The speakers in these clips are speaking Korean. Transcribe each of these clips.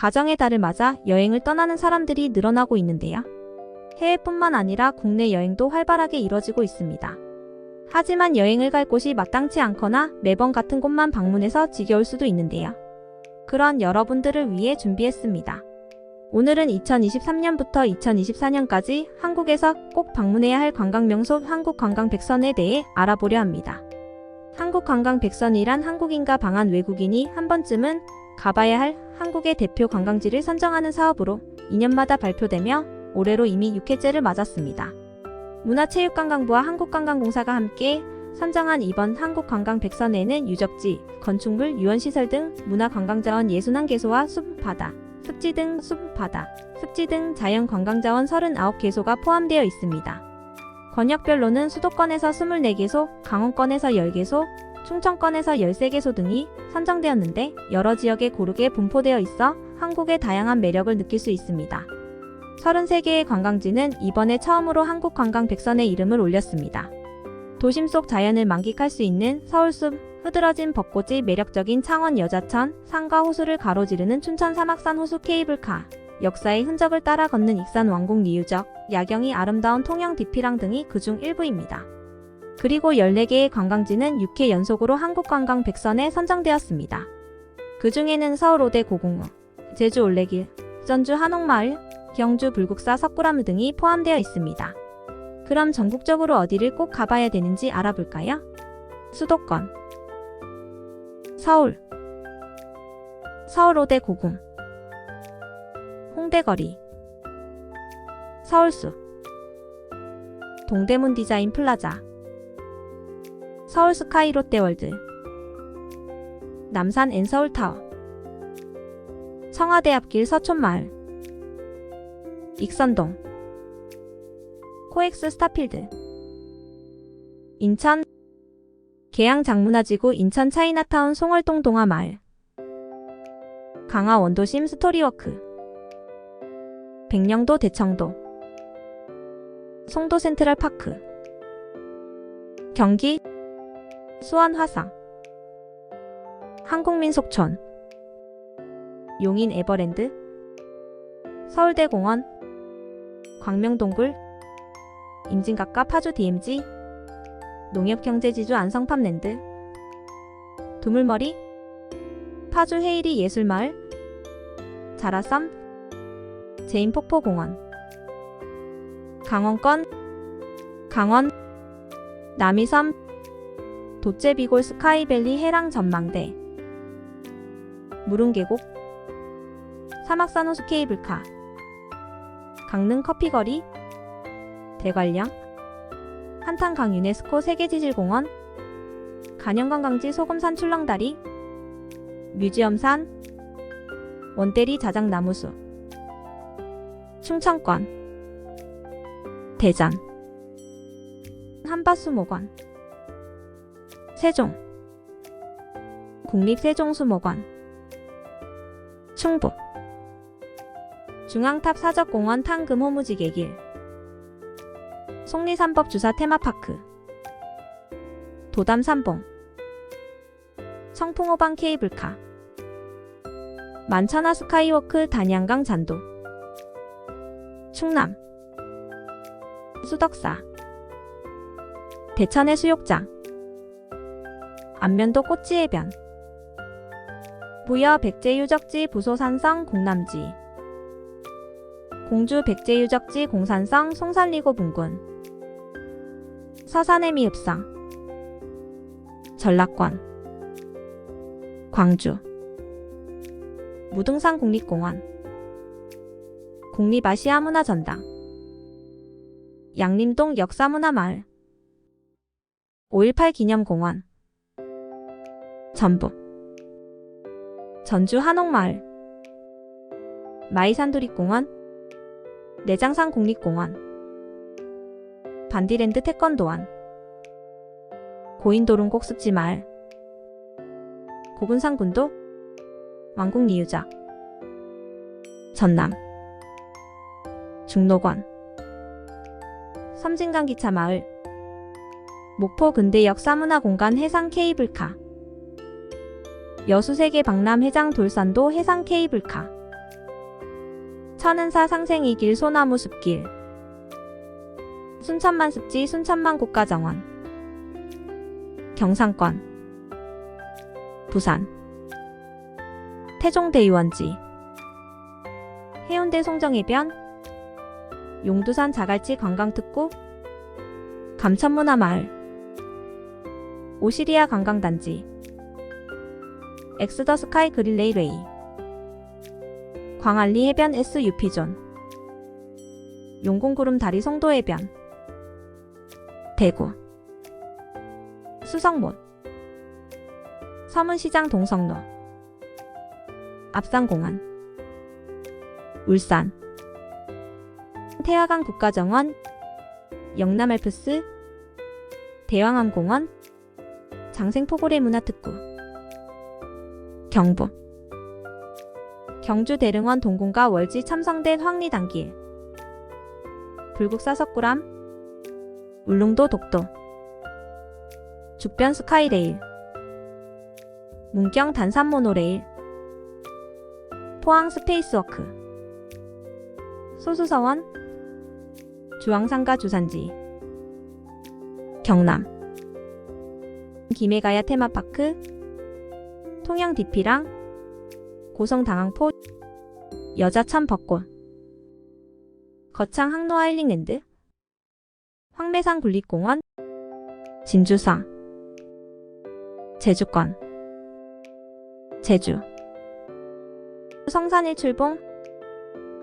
가정의 달을 맞아 여행을 떠나는 사람들이 늘어나고 있는데요. 해외뿐만 아니라 국내 여행도 활발하게 이뤄지고 있습니다. 하지만 여행을 갈 곳이 마땅치 않거나 매번 같은 곳만 방문해서 지겨울 수도 있는데요. 그런 여러분들을 위해 준비했습니다. 오늘은 2023년부터 2024년까지 한국에서 꼭 방문해야 할 관광명소 한국관광백선에 대해 알아보려 합니다. 한국관광백선이란 한국인과 방한 외국인이 한 번쯤은 가봐야 할 한국의 대표 관광지를 선정하는 사업으로 2년마다 발표되며 올해로 이미 6회째를 맞았습니다. 문화체육관광부와 한국관광공사가 함께 선정한 이번 한국관광 백선에는 유적지, 건축물, 유원시설 등 문화관광자원 61개소와 숲바다, 습지 등 숲바다, 습지 등 자연관광자원 39개소가 포함되어 있습니다. 권역별로는 수도권에서 24개소, 강원권에서 10개소, 충청권에서 13개 소 등이 선정되었는데 여러 지역에 고르게 분포되어 있어 한국의 다양한 매력을 느낄 수 있습니다. 33개의 관광지는 이번에 처음으로 한국 관광 백선에 이름을 올렸습니다. 도심 속 자연을 만끽할 수 있는 서울숲, 흐드러진 벚꽃이 매력적인 창원 여자천, 산과 호수를 가로지르는 춘천 사막산 호수 케이블카, 역사의 흔적을 따라 걷는 익산 왕궁 리유적, 야경이 아름다운 통영 디피랑 등이 그중 일부입니다. 그리고 14개의 관광지는 6회 연속으로 한국관광백선에 선정되었습니다. 그 중에는 서울 오대 고궁읍, 제주 올레길, 전주 한옥마을, 경주 불국사 석굴암 등이 포함되어 있습니다. 그럼 전국적으로 어디를 꼭 가봐야 되는지 알아볼까요? 수도권 서울 서울 오대 고궁 홍대거리 서울숲 동대문 디자인 플라자 서울 스카이 롯데월드. 남산 앤서울타워. 청와대 앞길 서촌마을. 익선동. 코엑스 스타필드. 인천. 계양 장문화지구 인천 차이나타운 송월동 동화마을. 강화 원도심 스토리워크. 백령도 대청도. 송도 센트럴 파크. 경기 수원 화성 한국민 속촌. 용인 에버랜드. 서울대공원. 광명동굴. 임진각과 파주 DMZ 농협경제지주 안성팜랜드. 두물머리. 파주 헤이리 예술마을. 자라섬. 제인폭포공원. 강원권. 강원. 남이섬 도제비골 스카이밸리 해랑 전망대. 무릉계곡. 사막산호수 케이블카. 강릉 커피거리. 대관령. 한탄강 유네스코 세계지질공원. 간영관광지 소금산 출렁다리. 뮤지엄산. 원대리 자작나무숲 충청권. 대전. 한바수목원 세종. 국립세종수목원. 충북. 중앙탑 사적공원 탕금 호무지개 길. 속리산법 주사 테마파크. 도담산봉. 청풍호방 케이블카. 만천하 스카이워크 단양강 잔도. 충남. 수덕사. 대천해 수욕장 안면도 꽃지해변. 부여 백제유적지 부소산성 공남지. 공주 백제유적지 공산성 송산리고 분군. 서산의 미읍성. 전라권. 광주. 무등산 국립공원. 국립아시아 문화전당. 양림동 역사문화마을. 5.18 기념공원 전북 전주 한옥마을. 마이산두립공원. 내장산 국립공원. 반디랜드 태권도원. 고인도릉곡 습지마을. 고군산군도. 왕국리유적 전남. 중록원 섬진강 기차마을. 목포 근대역 사문화공간 해상 케이블카 여수세계 박람 해장 돌산도 해상 케이블카. 천은사 상생이 길 소나무 숲길. 순천만 습지 순천만 국가정원. 경상권. 부산. 태종대유원지. 해운대 송정해변. 용두산 자갈치 관광특구. 감천문화마을. 오시리아 관광단지 엑스더 스카이 그릴레이 레이. 광안리 해변 SUP존. 용궁구름 다리 송도 해변. 대구. 수성못 서문시장 동성로. 앞산공원 울산. 태화강 국가정원. 영남알프스. 대왕암공원. 장생포고래 문화특구 경부. 경주 대릉원 동궁과 월지 첨성된 황리단길. 불국사 석굴암. 울릉도 독도. 죽변 스카이레일. 문경 단산 모노레일. 포항 스페이스워크. 소수서원. 주황상가 주산지. 경남. 김해가야 테마파크 통영 디피랑 고성 당항포 여자천 벚꽃 거창 항로 하일링랜드 황매산 국립공원 진주성 제주권 제주 성산 일 출봉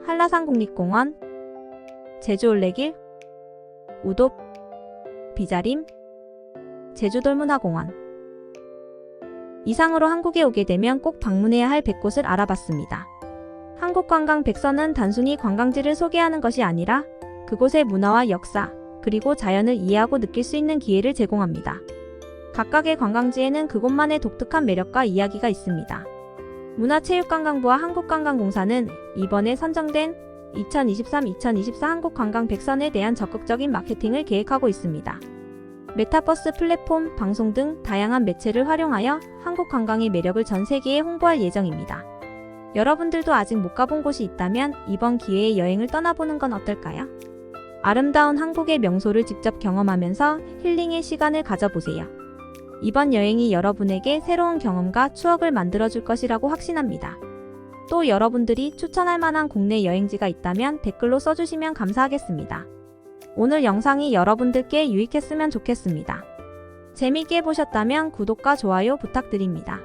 한라산 국립공원 제주 올레길 우도 비자림 제주돌문화공원 이상으로 한국에 오게 되면 꼭 방문해야 할 100곳을 알아봤습니다. 한국관광 백서는 단순히 관광지를 소개하는 것이 아니라 그곳의 문화와 역사, 그리고 자연을 이해하고 느낄 수 있는 기회를 제공합니다. 각각의 관광지에는 그곳만의 독특한 매력과 이야기가 있습니다. 문화체육관광부와 한국관광공사는 이번에 선정된 2023-2024 한국관광 백선에 대한 적극적인 마케팅을 계획하고 있습니다. 메타버스 플랫폼, 방송 등 다양한 매체를 활용하여 한국 관광의 매력을 전 세계에 홍보할 예정입니다. 여러분들도 아직 못 가본 곳이 있다면 이번 기회에 여행을 떠나보는 건 어떨까요? 아름다운 한국의 명소를 직접 경험하면서 힐링의 시간을 가져보세요. 이번 여행이 여러분에게 새로운 경험과 추억을 만들어줄 것이라고 확신합니다. 또 여러분들이 추천할 만한 국내 여행지가 있다면 댓글로 써주시면 감사하겠습니다. 오늘 영상이 여러분들께 유익했으면 좋겠습니다. 재미있게 보셨다면 구독과 좋아요 부탁드립니다.